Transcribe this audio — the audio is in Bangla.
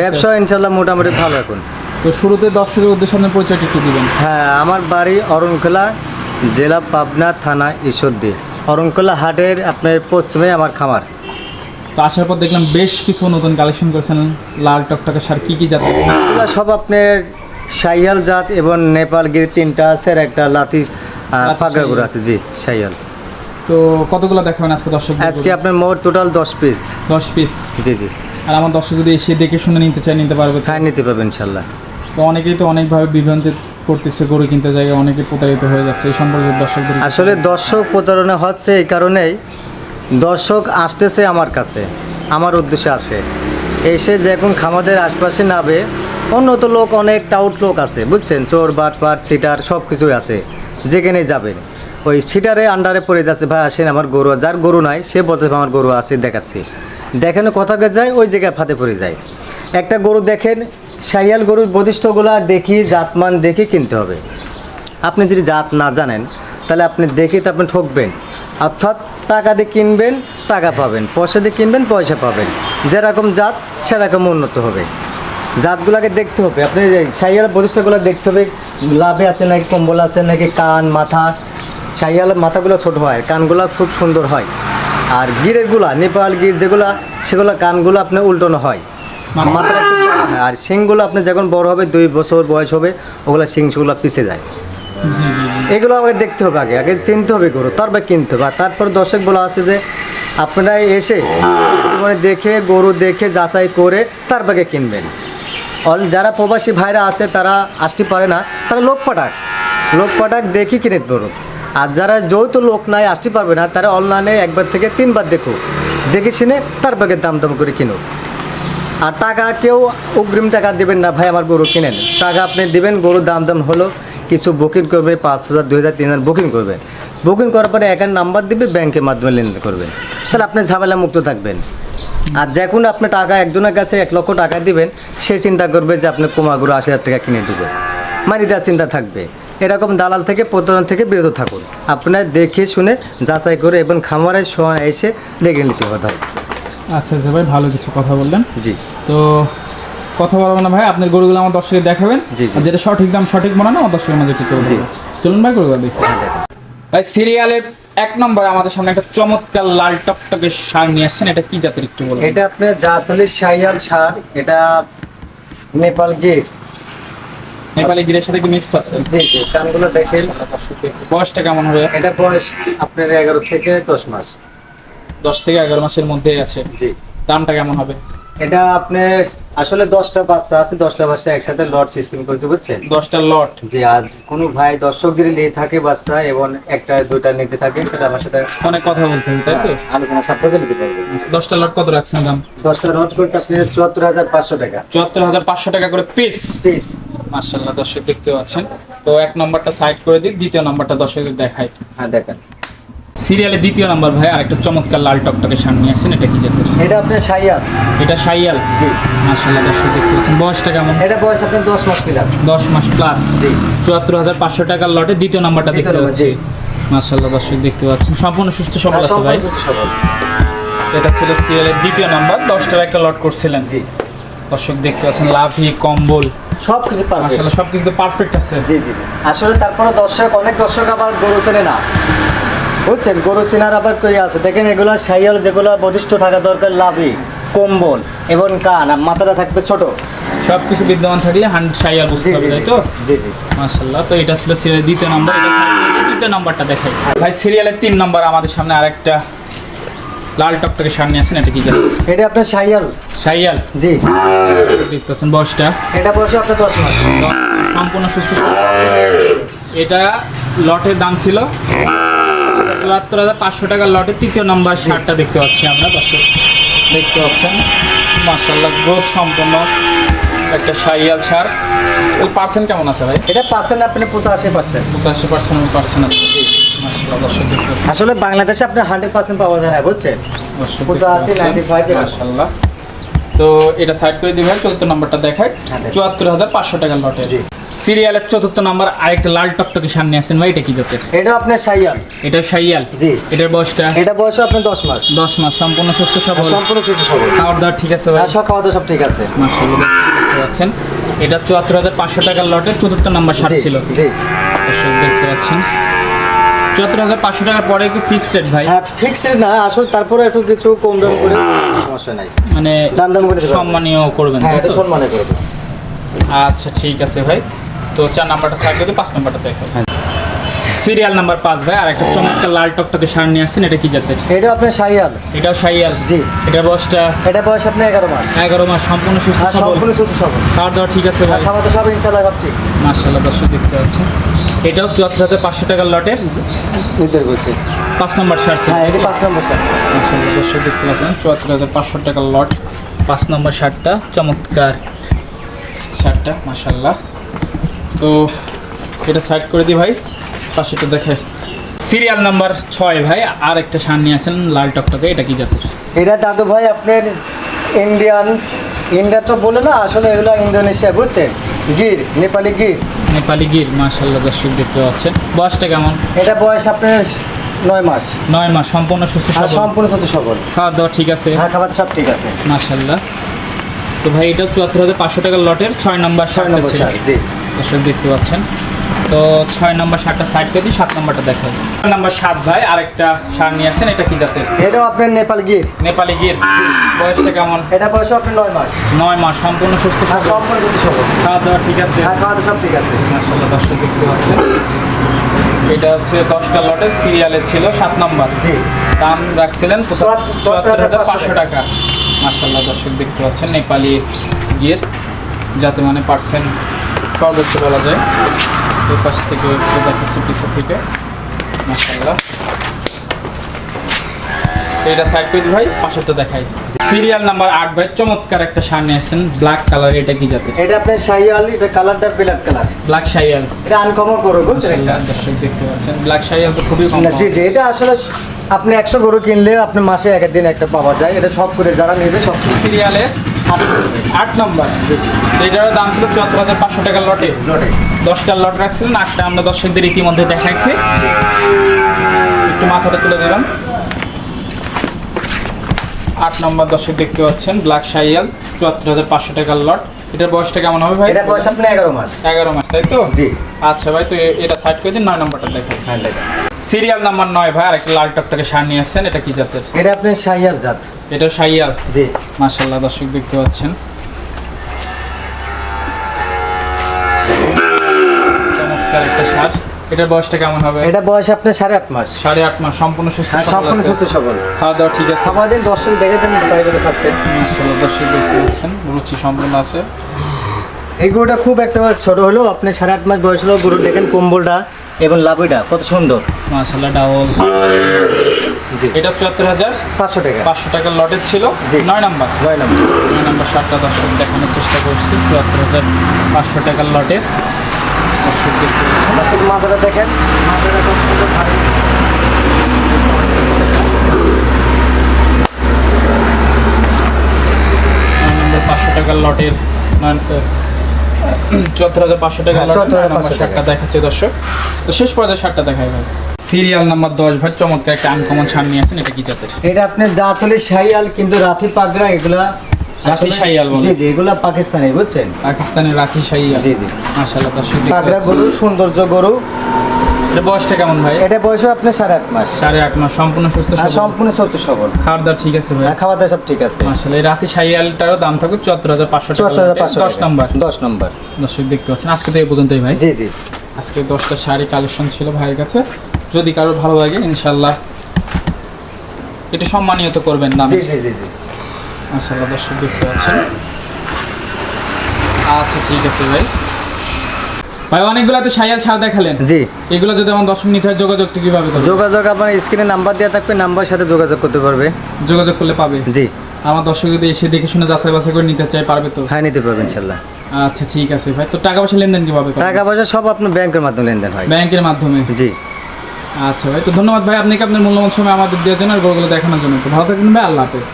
ব্যবসা ইনশাল্লাহ মোটামুটি ভালো এখন। তো শুরুতে দর্শকের উদ্দেশ্যে আপনার পরিচয়টা একটু দিবেন। হ্যাঁ আমার বাড়ি অরণখোলা জেলা পাবনা থানা ঈশ্বরদী। অরণখোলা হাটের আপনার পশ্চিমে আমার খামার। তো আসার পর দেখলাম বেশ কিছু নতুন কালেকশন করেছেন। লাল টকটকে সার কী কী জাতের এগুলো সব আপনার সাইয়াল জাত এবং নেপালগিরি তিনটা আছে আর একটা লাতি পাগড়াগুড় আছে জি সাইয়াল তো কতগুলো দেখাবেন আজকে দর্শক আজকে আপনার মোট টোটাল দশ পিস দশ পিস জি জি। আর আমার দর্শক যদি এসে দেখে শুনে নিতে চায় নিতে পারবে তো? হ্যাঁ নিতে পারবে ইনশাল্লাহ। তো অনেকেই তো অনেকভাবে বিভ্রান্তি করতেছে গরু কিনতে জায়গায় অনেকে প্রতারিত হয়ে যাচ্ছে এই সম্পর্কে দর্শকদের আসলে দর্শক প্রতারণা হচ্ছে এই কারণেই দর্শক আসতেছে আমার কাছে আমার উদ্দেশ্যে আসে। এসে যখন খামাদের আশপাশে নাবে অন্যত লোক অনেক টাউট লোক আছে বুঝছেন? চোর বাট পাট সিটার সব কিছুই আছে যেখানে যাবেন। ওই সিটারে আন্ডারে পড়ে যাচ্ছে ভাই আসেন আমার গরু যার গরু নাই সে বলতে আমার গরু আছে দেখাচ্ছি। দেখানো কথাকে যায়, ওই জায়গায় ফাতে পড়ে যায়। একটা গরু দেখেন সাইয়াল গরুর বদিষ্ঠগুলা দেখি, জাতমান দেখে কিনতে হবে। আপনি যদি জাত না জানেন, তাহলে আপনি দেখে তো আপনি ঠকবেন। অর্থাৎ টাকা দিয়ে কিনবেন, টাকা পাবেন। পয়সা দিয়ে কিনবেন, পয়সা পাবেন। যেরকম জাত, সেরকম উন্নত হবে। জাতগুলোকে দেখতে হবে। আপনি সাইয়াল প্রতিষ্ঠাগুলো দেখতে হবে, লাভে আছে নাকি কম্বল আছে নাকি কান, মাথা? সাইয়াল মাথাগুলো ছোট হয়, কানগুলো খুব সুন্দর হয়। আর গিরেরগুলা নেপাল গির যেগুলা সেগুলো কানগুলো আপনার উল্টানো হয়। মাথাটা একটু হয়। আর শিংগুলো আপনি যখন বড় হবে দুই বছর বয়স হবে ওগুলো শিংগুলো পিছে যায়। এগুলো আমাকে দেখতে হবে আগে। আগে চিনতে হবে গরু তারপর কিনতে হবে। আর তারপর দর্শক বলা আছে যে আপনারা এসে জীবনে দেখে গরু দেখে যাচাই করে তারপরে কিনবেন। অল যারা প্রবাসী ভাইরা আছে তারা আসতে পারে না। তারা লোক পাঠাক। লোক পাঠাক দেখি কিনে গরু। আর যারা যৌথ লোক নাই, আসতে পারবে না, তারা অনলাইনে একবার থেকে তিনবার দেখো। দেখে শুনে তারপরে দাম দাম করে কিনুক আর টাকা কেউ অগ্রিম টাকা দেবেন না, ভাই, আমার গরু কিনেন। টাকা আপনি দেবেন, গরুর দাম দাম হলো কিছু বুকিং করবে, পাঁচ হাজার, দুই হাজার, তিন হাজার বুকিং করবেন বুকিং করার পরে অ্যাকাউন্ট নাম্বার দিবে ব্যাংকের মাধ্যমে লেনদেন করবেন। তাহলে আপনি ঝামেলা মুক্ত থাকবেন। আর যখন আপনি টাকা একজনের কাছে এক লক্ষ টাকা দিবেন, সে চিন্তা করবে যে আপনি কুমা গরু আশি হাজার টাকা কিনে দেবে। মারি দেওয়ার চিন্তা থাকবে। এরকম দালাল থেকে প্রতারণ থেকে বিরত থাকুন। আপনার দেখে শুনে যাচাই করে এবং সময় এসে দেখে নিতে কথা আচ্ছা আচ্ছা ভাই ভালো কিছু কথা বললেন। জি। তো কথা বলব না ভাই আপনার গরুগুলো আমার দর্শকে দেখাবেন। জি, জি। আর যেটা সঠিক দাম সঠিক মনে না আমার দর্শকের মাঝে জি। চলুন ভাই গরুগুলো দেখি। ভাই সিরিয়ালের এক নম্বরে আমাদের সামনে একটা চমৎকার লাল টকটকে সার নিয়ে আসছেন। এটা কি জাতের একটু বলবেন? এটা আপনার জাতলি সাইয়াল সার। এটা নেপাল গির। নেপালি গিরের সাথে কি মিক্সড আছে? জি জি কানগুলো দেখেন। বয়সটা কেমন হবে? এটা বয়স আপনার এগারো থেকে দশ মাস। দশ থেকে এগারো মাসের মধ্যে আছে। জি। দামটা কেমন হবে? এটা আপনার আসলে দশটা বাচ্চা আছে দশটা বাচ্চা একসাথে লট সিস্টেম করতে বুঝছেন? দশটা লট যে আজ কোনো ভাই দর্শক যদি নিয়ে থাকে বাচ্চা এবং একটা দুইটা নিতে থাকে তাহলে আমার সাথে ফোনে কথা বলতে হবে তাই তো? আলোচনা সাপেক্ষে নিতে পারবে। দশটা লট কত রাখছেন দাম? দশটা লট করছে আপনি চুয়াত্তর হাজার পাঁচশো টাকা। চুয়াত্তর হাজার পাঁচশো টাকা করে পিস। পিস। মার্শাল্লাহ দর্শক দেখতে পাচ্ছেন। তো এক নম্বরটা সাইড করে দিই দ্বিতীয় নম্বরটা দর্শকদের দেখাই। হ্যাঁ দেখেন। সিরিয়ালে দ্বিতীয় নাম্বার ভাই আর একটা চমৎকার লাল টকটকে সামনে নিয়ে আসছেন এটা কি জাতের? এটা আপনার সাইয়াল। এটা সাইয়াল? জি। মার্শাল্লাহ দর্শক দেখতে পাচ্ছেন। বয়সটা কেমন? এটা বয়স আপনার দশ মাস প্লাস দশ মাস প্লাস জি। চুয়াত্তর হাজার পাঁচশো টাকার লটে দ্বিতীয় নাম্বারটা দেখতে পাচ্ছি। জি। মার্শাল্লাহ দর্শক দেখতে পাচ্ছেন। সম্পূর্ণ সুস্থ সবল আছে ভাই। এটা ছিল সিরিয়ালের দ্বিতীয় নাম্বার। দশটার একটা লট করছিলেন। জি। দর্শক দেখতে পাচ্ছেন লাভি কম্বল। সব কিছু মার্শাল্লাহ সব কিছুতে পারফেক্ট আছে। জি জি জি। আসলে তারপরে দর্শক অনেক দর্শক আবার গরু চেনে না। বুঝছেন গরু চেনার আবার কই আছে? দেখেন এগুলো সাইয়াল যেগুলো বদিষ্ঠ থাকা দরকার লাভি কম্বল এবং কান আর মাথাটা থাকবে ছোট। সব কিছু বিদ্যমান থাকলে হান্ড সাইয়াল বুঝতে হবে তাই তো? জি জি। মাশাল্লাহ তো এটা ছিল সিরিয়াল দ্বিতীয় নাম্বার এটা তৃতীয় নাম্বারটা দেখাই। ভাই সিরিয়ালের তিন নাম্বার আমাদের সামনে আরেকটা লাল টকটকে সামনে আছেন এটা কি জানেন এটা আপনার সাইয়াল সাইয়াল জি। দেখতে পাচ্ছেন বয়সটা? এটা বয়স আপনার দশ মাস। সম্পূর্ণ সুস্থ। এটা লটের দাম ছিল চুয়াত্তর হাজার পাঁচশো টাকার লটে তৃতীয় নাম্বার শার্টটা দেখতে পাচ্ছি আমরা দর্শক। দেখতে পাচ্ছেন মার্শাল্লাহ গ্রোথ সম্পন্ন একটা সাইয়াল সার ওই পার্সেন্ট কেমন আছে ভাই? এটা পার্সেন্ট আপনি পঁচাশি পার্সেন্ট। পঁচাশি পার্সেন্ট পার্সেন্ট আছে। মার্শাল্লাহ আসলে বাংলাদেশে আপনি হান্ড্রেড পার্সেন্ট পাওয়া যায় না বুঝছেন? পঁচাশি, নাইনটি ফাইভ 95 এরকম। মাশাআল্লাহ। তো এটা সাইড করে ভাই চতুর্থ নাম্বারটা দেখায়। হ্যাঁ, চুয়াত্তর হাজার পাঁচশো টাকার লটে সিরিয়ালের চতুর্থ নাম্বার আরেকটা লাল টকটকে সামনে আছেন ভাই এটা কি জাতের? এটা আপনার সাইয়াল এটা সাইয়াল জি। এটার বয়সটা? এটা বয়স আপনার দশ মাস। দশ মাস সম্পূর্ণ সুস্থ সবল। সম্পূর্ণ কিছু সবল। খাওয়ার দাওয়ার ঠিক আছে ভাই? সব খাওয়া দাওয়া সব ঠিক আছে। মাসাল্লাহ দেখতে পাচ্ছেন। এটা চুয়াত্তর হাজার পাঁচশো টাকার লটে চতুর্থ নাম্বার সার ছিল। জি। দেখতে পাচ্ছেন। চুয়াত্তর হাজার পাঁচশো টাকার পরে কি ফিক্সড রেট ভাই? হ্যাঁ ফিক্সড না আসলে তারপরে একটু কিছু কম দাম করে সমস্যা নাই। মানে দাম দাম করে সম্মানীয় করবেন হ্যাঁ এটা তো? সম্মানে করব আচ্ছা ঠিক আছে ভাই। তো চার নাম্বারটা সাইড করে পাঁচ নাম্বারটা হ্যাঁ। সিরিয়াল নাম্বার পাঁচ ভাই আর একটা চমৎকার লাল টকটকে সার নিয়ে আসছেন এটা কি জাতের? এটা আপনার সাইয়াল এটাও সাইয়াল জি। এটার বয়সটা? এটা বয়স আপনার এগারো মাস। এগারো মাস সম্পূর্ণ সুস্থ আর সবল। সম্পূর্ণ সুস্থ সবল। খাওয়ার দাওয়া ঠিক আছে ভাই? খাওয়া দাওয়া সব ইনশাল্লাহ সব ঠিক। মার্শাল্লাহ দর্শক দেখতে পাচ্ছেন। এটাও চুয়াত্তর হাজার পাঁচশো টাকার লটের পাঁচ নম্বর সার হ্যাঁ এটি পাঁচ নম্বর দর্শক দেখতে পাচ্ছেন চুয়াত্তর হাজার পাঁচশো টাকার লট। পাঁচ নম্বর শার্টটা চমৎকার। শার্টটা মার্শাল্লাহ তো এটা সাইড করে দিই ভাই পাশেটা দেখে। সিরিয়াল নাম্বার ছয় ভাই আর একটা সার নিয়ে আসেন লাল টকটকে এটা কি জাতের? এটা দাদু ভাই আপনার ইন্ডিয়ান ইন্ডিয়া তো বলে না আসলে এগুলো ইন্দোনেশিয়া বুঝছেন? গির নেপালি গির। নেপালি গির মার্শাল্লাহ দর্শক দেখতে পাচ্ছেন বয়সটা কেমন? এটা বয়স আপনার নয় মাস। নয় মাস সম্পূর্ণ সুস্থ আর সবল? সম্পূর্ণ সুস্থ সবল। খাওয়া দাওয়া ঠিক আছে? হ্যাঁ খাবার সব ঠিক আছে। মার্শাল্লাহ তো ভাই এটা চুয়াত্তর হাজার পাঁচশো টাকার লটের ছয় নম্বর সার জি। দর্শক দেখতে পাচ্ছেন। তো ছয় নম্বর শার্টটা সাইড করে দিই সাত নম্বরটা দেখাই। ছয় নম্বর সাত ভাই আরেকটা সার নিয়ে আসেন এটা কি জাতের? এটাও আপনার নেপাল গির। নেপালি গির। বয়সটা কেমন? এটা বয়স আপনার নয় মাস। নয় মাস সম্পূর্ণ সুস্থ সবল। সম্পূর্ণ সুস্থ সবল। খাওয়া দাওয়া ঠিক আছে? হ্যাঁ খাওয়া দাওয়া সব ঠিক আছে। মার্শাল্লাহ দর্শক দেখতে পাচ্ছেন। এটা হচ্ছে দশটা লটে সিরিয়ালে ছিল সাত নম্বর। জি। দাম রাখছিলেন চুয়াত্তর হাজার পাঁচশো টাকা। মার্শাল্লাহ দর্শক দেখতে পাচ্ছেন নেপালি গির। যাতে মানে পার্সেন্ট সর্বোচ্চ বলা যায়। এই পাশ থেকে একটু দেখাচ্ছি পিছু থেকে। মার্শাল্লাহ তো এটা সাইড করে ভাই পাশেরটা দেখাই। সিরিয়াল নাম্বার আট ভাই চমৎকার একটা সার নিয়ে আসছেন ব্ল্যাক কালার এটা কি জাতের? এটা আপনার শাহিয়াল এটা কালারটা ব্ল্যাক কালার। ব্ল্যাক শাইয়াল। এটা আনকমন করো বুঝছেন দর্শক দেখতে পাচ্ছেন ব্ল্যাক শাইয়াল তো খুবই কম জি জি এটা আসলে আপনি একশো গরু কিনলে আপনি মাসে এক দিন একটা পাওয়া যায়। এটা সব করে যারা নেবে সব সিরিয়ালে আট নম্বর। এটারও দাম ছিল চুয়াত্তর হাজার পাঁচশো টাকার লটে। লটে। দশটার লট রাখছিলেন আটটা আমরা দর্শকদের ইতিমধ্যে দেখাইছি। একটু মাথাটা তুলে দিলাম আট নম্বর দর্শক দেখতে পাচ্ছেন ব্ল্যাক শাইয়াল চুয়াত্তর হাজার পাঁচশো টাকার লট। এটার বয়সটা কেমন হবে ভাই? এটা বয়স আপনার এগারো মাস। এগারো মাস তাই তো? জি। আচ্ছা ভাই তো এটা সাইড করে দিন নয় নম্বরটা দেখাই। হ্যাঁ সিরিয়াল নাম্বার নয় ভাই আর একটা লাল টকটাকে সার নিয়ে আসছেন এটা কি জাতের? এটা আপনার শাহিয়াল জাত। এটা শাইয়াল? জি। মাশাল্লাহ দর্শক দেখতে পাচ্ছেন। চমৎকার একটা সার। এটার বয়সটা কেমন হবে? এটা বয়স আপনার সাড়ে আট মাস। সাড়ে আট মাস সম্পূর্ণ সুস্থ হ্যাঁ সম্পূর্ণ। সুস্থ সবল। খাওয়া দাওয়া ঠিক আছে? খাবার দিন দর্শক দেখে দেন চাইবে খাচ্ছে। মাশাল্লাহ দর্শক দেখতে পাচ্ছেন রুচি সম্পূর্ণ আছে। এই গরুটা খুব একটা ছোট হলো আপনি সাড়ে আট মাস বয়স হলো গরু দেখেন কম্বলটা এবং লাভিটা কত সুন্দর। মাশাল্লাহ ডাবল এটা চুয়াত্তর হাজার? পাঁচশো টাকা। পাঁচশো টাকার লটের ছিল। নয় নাম্বার? নয় নম্বর। নয় নাম্বার সাতটা দর্শক দেখানোর চেষ্টা করছি চুয়াত্তর হাজার পাঁচশো টাকার লটের। দর্শক দর্শক মাথাটা দেখেন। মাথাটা কত সুন্দর ভারী। পাঁচশো টাকার লটের চুয়াত্তর হাজার পাঁচশো হ্যাঁ, লটের 74,500 শার্টটা দেখাচ্ছে দর্শক। তো শেষ পর্যায়ে দেখাই ভাই। সিরিয়াল নাম্বার দশ ভাই চমৎকার একটা আনকমন শার্ট নিয়ে আসেন এটা কি এটা শাহিয়াল কিন্তু রাথি পাগড়া এগুলা রাথি শাহিয়াল বলে। জি জি এগুলা পাকিস্তানি বুঝছেন? পাকিস্তানের রাখি শাহী জি, জি। মাশাআল্লাহ দর্শক পাগড়া গরু সৌন্দর্য গরু। এটা বয়সটা কেমন ভাই? এটা বয়স আপনার সাড়ে আট মাস। সাড়ে আট মাস সম্পূর্ণ সুস্থ সবল? সম্পূর্ণ সুস্থ সবল। খাওয়ার দাওয়া ঠিক আছে ভাই? খাওয়া দাওয়া সব ঠিক আছে। মাশাআল্লাহ এই রাতি শাহিয়ালটারও দাম থাকবে চুয়াত্তর হাজার পাঁচশো টাকা দশ নাম্বার। দশ নম্বর। দর্শক দেখতে পাচ্ছেন আজকে তো এই পর্যন্তই ভাই। জি জি। আজকে দশটা শাড়ি কালেকশন ছিল ভাইয়ের কাছে। যদি কারোর ভালো লাগে ইনশাল্লাহ এটা সম্মানিত করবেন না জি জি জি। জি মাশাল্লাহ দর্শক দেখতে পাচ্ছেন। আচ্ছা ঠিক আছে ভাই। ভাই অনেকগুলাতে সাইয়াল ছাড় দেখালেন। জি। এগুলো যদি আমার দর্শক নিতে হয় যোগাযোগটা কীভাবে করবে? যোগাযোগ আপনার স্ক্রিনে নাম্বার দেওয়া থাকবে নাম্বারের সাথে যোগাযোগ করতে পারবে। যোগাযোগ করলে পাবে? জি। আমার দর্শক যদি এসে দেখে শুনে যাচাই বাছাই করে নিতে চায় পারবে তো? হ্যাঁ নিতে পারবে ইনশাল্লাহ আচ্ছা ঠিক আছে ভাই। তো টাকা পয়সা লেনদেন কীভাবে টাকা পয়সা সব আপনার ব্যাংকের মাধ্যমে লেনদেন হয়। ব্যাংকের মাধ্যমে? জি। আচ্ছা ভাই তো ধন্যবাদ ভাই। আপনাকে আপনার মূল্যবান সময় আমাদের দেওয়ার জন্য আর গরুগুলো দেখানোর জন্য। তো ভালো থাকবেন ভাই। আল্লাহ হাফেজ।